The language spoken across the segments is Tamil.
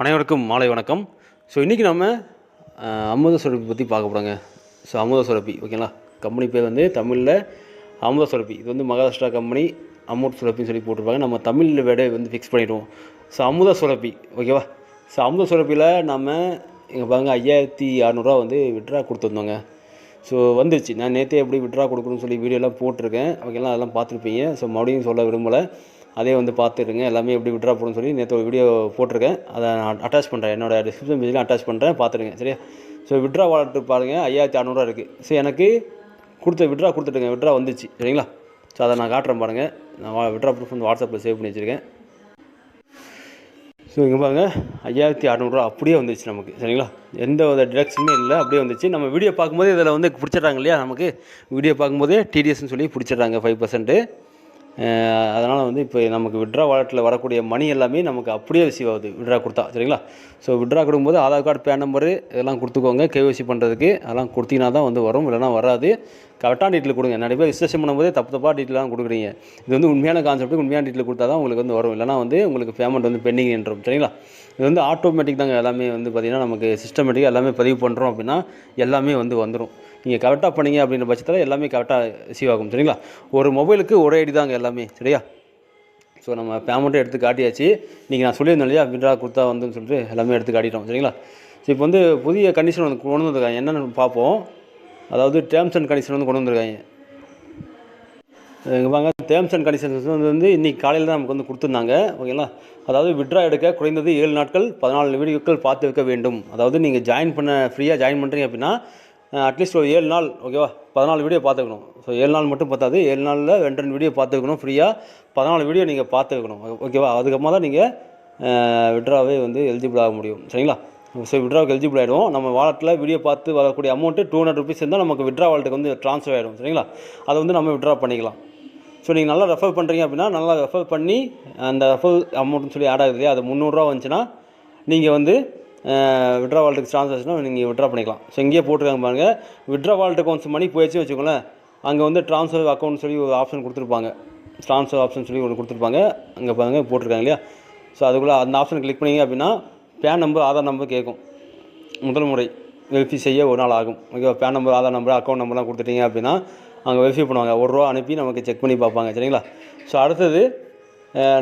அனைவருக்கும் மாலை வணக்கம். ஸோ இன்றைக்கி நம்ம அமுத சுரப்பி பற்றி பார்க்க போகிறோங்க ஸோ அமுத சுரப்பி ஓகேங்களா? கம்பெனி பேர் வந்து தமிழில் அமுத சுரப்பி. இது வந்து மகாராஷ்டிரா கம்பெனி அமுத சுரப்பின்னு சொல்லி போட்டிருப்பாங்க. நம்ம தமிழில் வேட வந்து ஃபிக்ஸ் பண்ணிடுவோம். ஸோ அமுத சுரப்பி ஓகேவா? ஸோ அமுத சுரப்பியில் நம்ம இங்கே பாருங்க ஐயாயிரத்தி அறநூறுவா வந்து விட்ரா கொடுத்துருந்தோங்க. ஸோ வந்துருச்சு. நான் நேற்றே எப்படி விட்ரா கொடுக்கணும்னு சொல்லி வீடியோலாம் போட்டிருக்கேன். ஓகேங்களா? அதெல்லாம் பார்த்துருப்பீங்க. ஸோ மறுபடியும் சொல்ல விரும்பலை. அதே வந்து பார்த்துருங்க. எல்லாமே எப்படி விட்ரா போடணும்னு சொல்லி நேற்று ஒரு வீடியோ போட்டிருக்கேன். அதை நான் அட்டாச் பண்ணுறேன் என்னோடய டிஸ்கிரிப்ஷன் பேஜில் அட்டாச் பண்ணுறேன் பார்த்துருங்க சரியா? ஸோ விட்ரா வாலெட் பாருங்கள் ஐயாயிரத்தி அறநூறுவா இருக்குது ஸோ எனக்கு கொடுத்த விட்ரா கொடுத்துட்டுங்க. விட்ரா வந்துச்சு. சரிங்களா? ஸோ அதை நான் காட்டுறேன் பாருங்கள் நான் வா விட்ரா ப்ரூஃப் வந்து வாட்ஸ்அப்பில் சேவ் பண்ணி வச்சுருக்கேன். ஸோ இங்கே பாருங்க. ஐயாயிரத்தி அறநூறுவா அப்படியே வந்துச்சு நமக்கு. சரிங்களா? எந்த வித டிடக்ஷனுமே இல்லை. அப்படியே வந்துச்சு. நம்ம வீடியோ பார்க்கும்போதே இதில் வந்து பிடிச்சிட்றாங்க இல்லையா? நமக்கு வீடியோ பார்க்கும்போதே டிடிஎஸ்னு சொல்லி பிடிச்சிட்றாங்க. ஃபைவ் பர்சன்ட்டு அதனால் வந்து இப்போ நமக்கு விட்ரா வாலெட்டில் வரக்கூடிய மணி எல்லாமே நமக்கு அப்படியே ரிசீவ் ஆகுது. விட்ரா கொடுத்தா சரிங்களா? ஸோ விட்ரா கொடுக்கும்போது ஆதார் கார்டு பேன் நம்பரு இதெல்லாம் கொடுத்துக்கோங்க. கேஒசி பண்ணுறதுக்கு அதெல்லாம் கொடுத்தீங்கன்னா தான் வந்து வரும். இல்லைனா வராது. கரெக்டான டீட்டெயில் கொடுங்க. நிறைய பேர் ரிஜிஸ்ட்ரேஷன் பண்ணும்போதே தப்பு தப்பாக டீட்டெயிலாம் கொடுக்குறீங்க. இது வந்து உண்மையான கான்செப்ட் உண்மையான டீட்டெயில் கொடுத்தா தான் உங்களுக்கு வந்து வரும். இல்லைனா வந்து உங்களுக்கு பேமெண்ட் வந்து பெண்டிங் என்றும். சரிங்களா? இது வந்து ஆட்டோமேட்டிக் தாங்க எல்லாமே வந்து பார்த்திங்கன்னா நமக்கு சிஸ்டமேட்டிக்காக எல்லாமே பதிவு பண்ணுறோம் அப்படின்னா எல்லாமே வந்து வந்துடும் நீங்கள் கரெக்டாக பண்ணீங்க அப்படின்ற பட்சத்தில் எல்லாமே கரெக்டாக ரிசீவ் ஆகும். சரிங்களா? ஒரு மொபைலுக்கு ஒரே ஐடி தாங்க எல்லாமே. சரியா? ஸோ நம்ம பேமெண்ட்டும் எடுத்து காட்டியாச்சு. இன்றைக்கி நான் சொல்லியிருந்தேன் இல்லையா? விட்ரா கொடுத்தா வந்துன்னு சொல்லிட்டு எல்லாமே எடுத்து காட்டிட்டோம். சரிங்களா? ஸோ இப்போ வந்து புதிய கண்டிஷன் வந்து கொண்டு வந்திருக்காங்க. என்னென்னு பார்ப்போம். அதாவது டேர்ம்ஸ் அண்ட் கண்டிஷன் வந்து கொண்டு வந்திருக்காங்க. இங்கே வாங்க டேர்ம்ஸ் அண்ட் கண்டிஷன்ஸ் வந்து இன்றைக்கி காலையில் தான் நமக்கு வந்து கொடுத்துருந்தாங்க. ஓகேங்களா அதாவது விட்ரா எடுக்க குறைந்தது ஏழு நாட்கள் பதினாலு வீடியோக்கள் பார்த்து வைக்க வேண்டும். அதாவது நீங்கள் ஜாயின் பண்ண ஃப்ரீயாக ஜாயின் பண்ணுறீங்க அப்படின்னா அட்லீஸ்ட் ஒரு ஏழு நாள் ஓகேவா பதினாலு வீடியோ பார்த்துக்கணும் ஸோ ஏழு நாள் மட்டும் பார்த்தாது ஏழு நாளில் ரெண்டு ரெண்டு வீடியோ பார்த்துக்கணும் ஃப்ரீயாக பதினாலு வீடியோ நீங்கள் பார்த்துக்கணும் ஓகேவா அதுக்கப்புறமா தான் நீங்கள் விட்ராவே வந்து எலிஜிபிள் ஆக முடியும். சரிங்களா? ஸோ விட்ராவுக்கு எலிஜிபிள் ஆகிடும் நம்ம வாலெட்டில் வீடியோ பார்த்து வரக்கூடிய அமௌண்ட்டு டூ ஹண்ட்ரட் ருபீஸ் இருந்தால் நமக்கு விட்ரா வாலெட்டுக்கு வந்து ட்ரான்ஸ்ஃபர் ஆகிடும் சரிங்களா? அதை வந்து நம்ம விட்ரா பண்ணிக்கலாம். ஸோ நீங்கள் நல்லா ரெஃபர் பண்ணுறீங்க அப்படின்னா நல்லா ரெஃபர் பண்ணி அந்த ரெஃபர் அமௌண்ட்னு சொல்லி ஆட் ஆகுது இல்லையா? அது முந்நூறுரூவா வந்துச்சுன்னா நீங்கள் வந்து விட்ரா வாலெட்டுக்கு ட்ரான்சாக்ஷனாக நீங்கள் விட்ரா பண்ணிக்கலாம். ஸோ இங்கேயே போட்டிருக்காங்க பாருங்கள் விட்ரா வாலெட்டுக்கு ஒன்ஸ் மணி போயிடுச்சு வச்சுக்கோங்களேன் அங்கே வந்து ட்ரான்ஸ்ஃபர் அக்கௌண்ட் சொல்லி ஒரு ஆப்ஷன் கொடுத்துருப்பாங்க. ட்ரான்ஸ்ஃபர் ஆப்ஷன் சொல்லி ஒன்று கொடுத்துருப்பாங்க. அங்கே பாருங்க போட்டிருக்காங்க இல்லையா? ஸோ அதுக்குள்ளே அந்த ஆப்ஷன் கிளிக் பண்ணீங்க அப்படின்னா பேன் நம்பர் ஆதார் நம்பர் கேட்கும் முதல் முறை வெரிஃபை செய்ய ஒரு நாள் ஆகும். ஓகேவா PAN number Aadhaar number account நம்பர்லாம் கொடுத்துட்டீங்க அப்படின்னா அங்கே வெரிஃபை பண்ணுவாங்க. ஒரு ரூபா அனுப்பி நமக்கு செக் பண்ணி பார்ப்பாங்க சரிங்களா? ஸோ அடுத்தது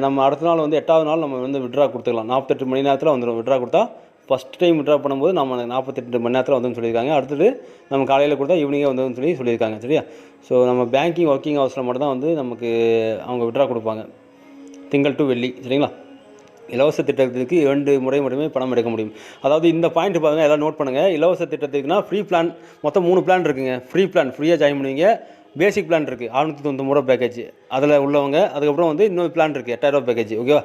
நம்ம அடுத்த நாள் வந்து எட்டாவது நாள் நம்ம வந்து விட்ரா கொடுத்துக்கலாம். நாற்பத்தெட்டு மணி நேரத்தில் வந்துடும் விட்ரா கொடுத்தா ஃபஸ்ட் டைம் விட்ரா பண்ணும்போது நம்ம நாற்பத்தெட்டு மணி நேரத்தில் வந்துன்னு சொல்லியிருக்காங்க. அடுத்தது நம்ம காலையில் கொடுத்தா ஈவினிங்கே வந்துன்னு சொல்லி சொல்லியிருக்காங்க சரியா? ஸோ நம்ம பேங்கிங் ஒர்க்கிங் ஹவர்ஸில் மட்டும் தான் வந்து நமக்கு அவங்க விட்ரா கொடுப்பாங்க. திங்கள் டு வெள்ளி சரிங்களா? இலவச திட்டத்திற்கு இரண்டு முறை மட்டுமே பணம் எடுக்க முடியும். அதாவது இந்த பாயிண்ட் பாருங்கள் எல்லாம் நோட் பண்ணுங்கள் இலவச திட்டத்துக்குனா ஃப்ரீ பிளான் மொத்தம் மூணு பிளான் இருக்குங்க. ஃப்ரீ பிளான் ஃப்ரீயாக ஜாயின் பண்ணுவீங்க. பேசிக் பிளான் இருக்குது அறுநூற்றி தொண்ணூறு ரூபா பேக்கேஜ் அதில் உள்ளவங்க அதுக்கப்புறம் வந்து இன்னொரு பிளான் இருக்குது எட்டாயிரரூபா பேக்கேஜ் ஓகேவா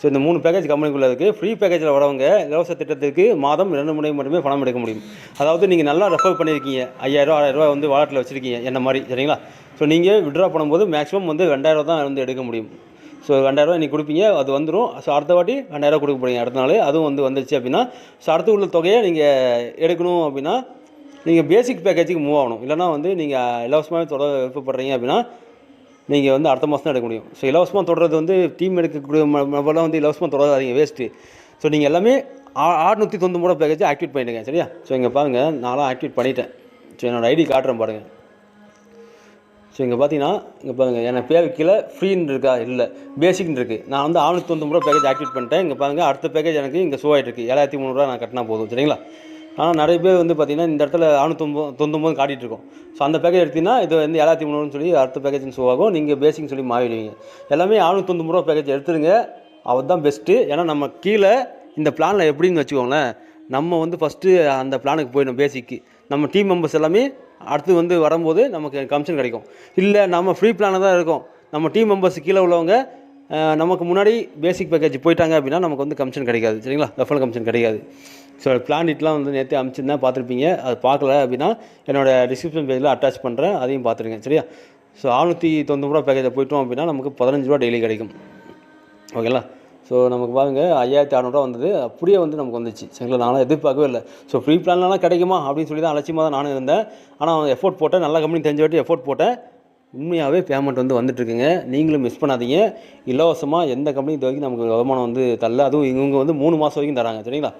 ஸோ இந்த மூணு பேக்கேஜ் கம்பெனிக்குள்ளே இருக்குது ஃப்ரீ பேக்கேஜில் வரவங்க இலவச திட்டத்துக்கு மாதம் இரண்டு முறை மட்டுமே பணம் எடுக்க முடியும். அதாவது நீங்கள் நல்லா ரெஃபர் பண்ணியிருக்கீங்க ஐயாயிரம் ஆயிரரூவா வந்து வாலெட்டில் வச்சுருக்கீங்க. என்ன மாதிரி சரிங்களா? ஸோ நீங்கள் விட்ரா பண்ணும்போது மேக்ஸிமம் வந்து ரெண்டாயிரம் தான் வந்து எடுக்க முடியும். ஸோ ரெண்டாயிரரூவா நீங்கள் கொடுப்பீங்க அது வந்துடும் ஸோ அடுத்த வாட்டி ரெண்டாயிரம் கொடுக்க போகிறீங்க அடுத்த நாள் அதுவும் வந்து வந்துச்சு அப்படின்னா ஸோ அடுத்து உள்ள தொகையை நீங்கள் எடுக்கணும் அப்படின்னா நீங்கள் பேசிக் பேக்கேஜுக்கு மூவ் ஆகணும். இல்லைனா வந்து நீங்கள் இலவசமாகவே தொடர விருப்பப்படுறீங்க அப்படின்னா நீங்கள் வந்து அடுத்த மாதம் தான் எடுக்க முடியும். ஸோ இலவசமாக தொடர்றது வந்து டீம் எடுக்கக்கூடிய நபர்லாம் வந்து இலவசமாக தொடராதீங்க வேஸ்ட்டு ஸோ நீங்கள் எல்லாமே ஆறுநூற்றி தொண்ணூறு பேக்கேஜ் ஆக்டிவேட் பண்ணிவிடுங்க சரியா? ஸோ இங்கே பாருங்கள் நான்லாம் ஆக்டிவேட் பண்ணிட்டேன். ஸோ என்னோட ஐடி காட்டுறேன் பாருங்கள் ஸோ இங்கே பார்த்தீங்கன்னா இங்கே பாருங்கள் எனக்கு பேர் கீழே ஃப்ரீன்னு இருக்கா? இல்லை பேசிக்னு இருக்குது நான் வந்து ஆறுநூற்றி தொண்ணூறு ரூபா பேக்கேஜ் ஆக்டிவேட் பண்ணிட்டேன். இங்கே பாருங்கள் அடுத்த பேக்கேஜ் எனக்கு இங்கே ஷோ ஆகிட்டு இருக்கு. ஏழாயிரத்தி முந்நூறுரூவா நான் கட்டினா போதும் சரிங்களா? ஆனால் நிறைய பேர் வந்து பார்த்தீங்கன்னா இந்த இடத்துல ஆறுநூத்தொம்பது தொண்ணூறு காட்டிகிட்டு இருக்கோம். ஸோ அந்த பேக்கேஜ் எடுத்தீங்கன்னா இது வந்து ஏழாயிரத்தி முந்நூறுன்னு சொல்லி அடுத்த பேக்கேஜ் ஷோ ஆகும். நீங்கள் பேசிக்னு சொல்லி மாறிடுவீங்க. எல்லாமே ஆறுநூத்தொம்பது ரூபா பேக்கேஜ் எடுத்துருங்க. அவர் தான் பெஸ்ட்டு ஏன்னா நம்ம கீழே இந்த பிளானில் எப்படின்னு வச்சுக்கோங்களேன் நம்ம வந்து ஃபஸ்ட்டு அந்த பிளானுக்கு போயிடணும் பேசிக்கு நம்ம டீம் மெம்பர்ஸ் எல்லாமே அடுத்து வந்து வரும்போது நமக்கு கமிஷன் கிடைக்கும். இல்லை நம்ம ஃப்ரீ பிளானில் தான் இருக்கும். நம்ம டீம் மெம்பர்ஸ் கீழே உள்ளவங்க நமக்கு முன்னாடி பேசிக் பேக்கேஜ் போயிட்டாங்க அப்படின்னா நமக்கு வந்து கமிஷன் கிடைக்காது. சரிங்களா? ரெஃபரல் கமிஷன் கிடைக்காது. ஸோ பிளான் இட்லாம் வந்து நேற்று அமிச்சிருந்தேன் பார்த்துருப்பீங்க. அது பார்க்கல அப்படின்னா என்னோடய டிஸ்கிரிப்ஷன் பேஜில் அட்டாச் பண்ணுறேன் அதையும் பார்த்துருங்க. சரியா? ஸோ ஆறுநூற்றி தொண்ணூறு ரூபா பேக்கேஜில் போயிட்டோம் அப்படின்னா நமக்கு பதினஞ்சு ரூபா டெய்லி கிடைக்கும். ஓகேங்களா ஸோ நமக்கு பாருங்க ஐயாயிரத்தி அறநூறுவா வந்தது. அப்படியே வந்து நமக்கு வந்துச்சு. சரிங்களா? நானும் எதிர்பார்க்கவே இல்லை. ஸோ ஃப்ரீ பிளான்லாம் கிடைக்குமா? அப்படின்னு சொல்லி தான் அலட்சியமாக தான் நானும் இருந்தேன். ஆனால் அவன் எஃபோர்ட் போட்டேன் நல்ல கம்பெனி தெரிஞ்ச வாட்டி எஃபோர்ட் போட்டேன் உண்மையாகவே பேமெண்ட் வந்து வந்துட்டுருக்குங்க நீங்களும் மிஸ் பண்ணாதீங்க. இலவசமாக எந்த கம்பெனி இது வரைக்கும் நமக்கு வருமானம் வந்து தரல. அதுவும் இவங்க வந்து மூணு மாதம் வரைக்கும் தராங்க. சரிங்களா?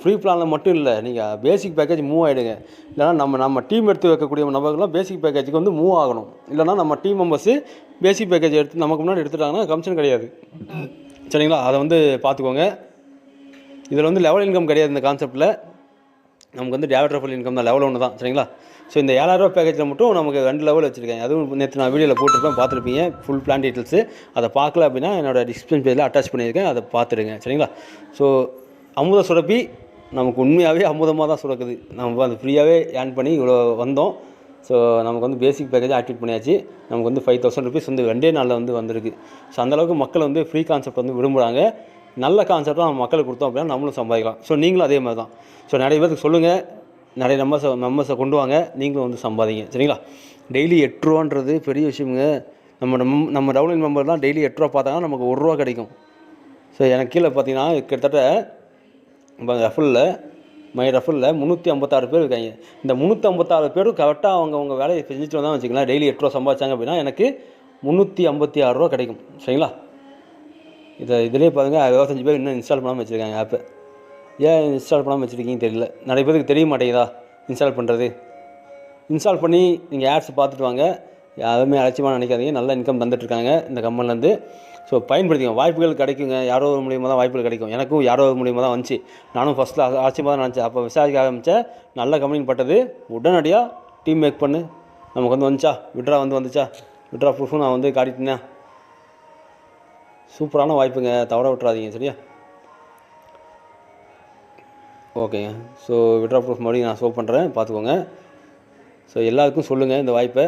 ஃப்ரீ பிளானில் மட்டும் இல்லை. நீங்கள் பேசிக் பேக்கேஜ் மூவ் ஆகிடுங்க இல்லைனா நம்ம நம்ம டீம் எடுத்து வைக்கக்கூடிய நபர்கள்லாம் பேசிக் பேக்கேஜுக்கு வந்து மூவ் ஆகணும். இல்லைனா நம்ம டீம் மெம்பர்ஸு பேசிக் பேக்கேஜ் எடுத்து நமக்கு முன்னாடி எடுத்துட்டாங்கன்னா கமிஷன் கிடையாது. சரிங்களா? அதை வந்து பார்த்துக்கோங்க. இதில் வந்து லெவல் இன்கம் கிடையாது இந்த கான்செப்ட்டில் நமக்கு வந்து டேவட் ரஃபல் இன்கம் தான். லெவல் ஒன்று தான். சரிங்களா? ஸோ இந்த ஏழாயிரரூவா பேக்கேஜில் மட்டும் நமக்கு ரெண்டு லெவல் வச்சுருக்கேன். அதுவும் நேற்று நான் வீடியோவில் போட்டிருப்பேன். பார்த்துருப்பீங்க. ஃபுல் பிளான் டீட்டெயில்ஸு அதை பார்க்கல அப்படின்னா என்னோட டிஸ்கிரிப்ஷன் பேஜில் அட்டாச் பண்ணியிருக்கேன். அதை பார்த்துடுங்க. சரிங்களா? ஸோ அமுத சுரப்பி நமக்கு உண்மையாகவே அமுதமாக தான் சுரக்குது. நம்ம அது ஃப்ரீயாகவே ஏர்ன் பண்ணி இவ்வளோ வந்தோம். ஸோ நமக்கு வந்து பேசிக் பேக்கேஜ் ஆக்டிவேட் பண்ணியாச்சு. நமக்கு வந்து ஃபைவ் தௌசண்ட் ருபீஸ் வந்து ரெண்டே நாளில் வந்து வந்திருக்கு. ஸோ அந்தளவுக்கு மக்கள் வந்து ஃப்ரீ கான்செப்ட் வந்து விரும்புகிறாங்க நல்ல கான்செப்டாக நம்ம மக்களுக்கு கொடுத்தோம் அப்படின்னா நம்மளும் சம்பாதிக்கலாம். ஸோ நீங்களும் அதே மாதிரி தான். ஸோ நிறைய பேருக்கு சொல்லுங்கள் நிறைய மெம்பர்ஸை மெம்பர்ஸை கொண்டு வாங்க. நீங்களும் வந்து சம்பாதிங்க. சரிங்களா? டெய்லி எட்டு ரூபான்றது பெரிய விஷயமுங்க. நம்ம நம் நம்ம டவுன்லைன் மெம்பர் தான் டெய்லி எட்டு ரூபா பார்த்தாங்கன்னா நமக்கு ஒரு ரூபா கிடைக்கும். ஸோ எனக்கு கீழே பார்த்தீங்கன்னா கிட்டத்தட்ட இப்போ ரஃபுல்ல மை ரஃபுல்ல முந்நூற்றி ஐம்பத்தாறு பேர் இருக்காங்க. இந்த முந்நூற்றி ஐம்பத்தாறு பேரும் கரெக்டாக அவங்க அவங்க வேலையை செஞ்சுட்டு வந்தால் வச்சுக்கலாம் டெய்லி எட்டு ரூபா சம்பாதிச்சாங்க அப்படின்னா எனக்கு முந்நூற்றி ஐம்பத்தி ஆறு ரூபா கிடைக்கும். சரிங்களா? இதை இதிலே பாருங்கள் இருபத்தஞ்சி பேர் இன்னும் இன்ஸ்டால் பண்ணாமல் வச்சுருக்காங்க ஆப்பை ஏன் இன்ஸ்டால் பண்ணாமல் வச்சுருக்கீங்கன்னு தெரியல. நிறைய பேருக்கு தெரிய மாட்டேங்குதா இன்ஸ்டால் பண்ணுறது இன்ஸ்டால் பண்ணி நீங்கள் ஆட்ஸ் பார்த்துட்டு வாங்க. யாருமே அலட்சியமாக நினைக்காதீங்க. நல்ல இன்கம் தந்துட்டுருக்காங்க இந்த கம்பெனிலேருந்து ஸோ பயன்படுத்திக்கோங்க. வாய்ப்புகள் கிடைக்குங்க. யாரோ ஒரு மூலியமாக தான் வாய்ப்புகள் கிடைக்கும். எனக்கும் யாரோ ஒரு மூலியமாக தான் வந்துச்சு. நானும் ஃபஸ்ட்டில் ஆச்சரியமாக தான் நினச்சேன். அப்போ விசாரிக்க ஆரம்பித்தேன் நல்ல கம்பெனின்னு பட்டது. உடனடியாக டீம் மேக் பண்ணு. நமக்கு வந்து வந்துச்சா? விட்ரா வந்து வந்துச்சா? விட்ரா ப்ரூஃபும் நான் வந்து காட்டிட்டேன்? சூப்பரான வாய்ப்புங்க. தவற விட்டுறாதீங்க சரியா? ஓகேங்க. ஸோ விட்ரா ப்ரூஃப் மறுபடியும் நான் ஷோ பண்ணுறேன் பார்த்துக்கோங்க. ஸோ எல்லாருக்கும் சொல்லுங்கள் இந்த வாய்ப்பை.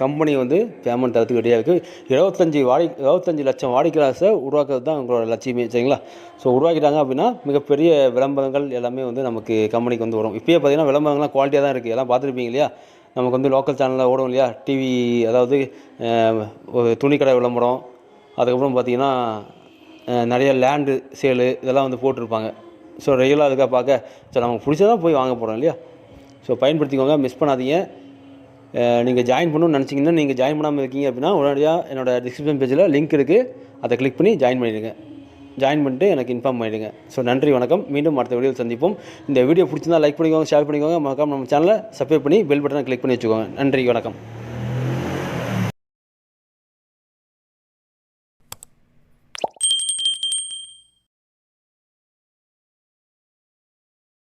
கம்பெனி வந்து பேமெண்ட் தரத்துக்கு ரெடியாக இருக்குது இருபத்தஞ்சி வாடி இருபத்தஞ்சி லட்சம் வாடிக்கையாளர்ஸை உருவாக்குறது தான் உங்களோட லட்சியமே சரிங்களா? ஸோ உருவாக்கிட்டாங்க அப்படின்னா மிகப்பெரிய விளம்பரங்கள் எல்லாமே வந்து நமக்கு கம்பெனிக்கு வந்து வரும். இப்போயே பார்த்தீங்கன்னா விளம்பரங்கள்லாம் குவாலிட்டியாக தான் இருக்குது எல்லாம் பார்த்துருப்பீங்க இல்லையா? நமக்கு வந்து லோக்கல் சேனலில் ஓடும் இல்லையா? டிவி அதாவது ஒரு துணிக்கடை விளம்பரம். அதுக்கப்புறம் பார்த்தீங்கன்னா நிறைய லேண்டு சேலு இதெல்லாம் வந்து போட்டிருப்பாங்க. ஸோ ரெகுலராக அதுக்காக பார்க்க. ஸோ நமக்கு பிடிச்சதான் போய் வாங்க போகிறோம் இல்லையா? ஸோ பயன்படுத்திக்கோங்க. மிஸ் பண்ணாதீங்க. நீங்கள் ஜாயின் பண்ணணும்னு நினச்சிங்கன்னா நீங்கள் ஜாயின் பண்ணாமல் இருக்கீங்க அப்படின்னா உடனடியாக என்னோட டிஸ்கிரிப்ஷன் பேஜில் லிங்க் இருக்குது அதை கிளிக் பண்ணி ஜாயின் பண்ணிடுங்க. ஜாயின் பண்ணிட்டு எனக்கு இன்ஃபார்ம் பண்ணிடுங்க. ஸோ நன்றி வணக்கம். மீண்டும் அடுத்த வீடியோவில் சந்திப்போம். இந்த வீடியோ பிடிச்சிருந்தா லைக் பண்ணிக்கோங்க ஷேர் பண்ணிக்கோங்க. மறக்காம நம்ம சேனலை சப்ஸ்கிரைப் பண்ணி பெல் பட்டனை கிளிக் பண்ணி வச்சுக்கோங்க. நன்றி வணக்கம்.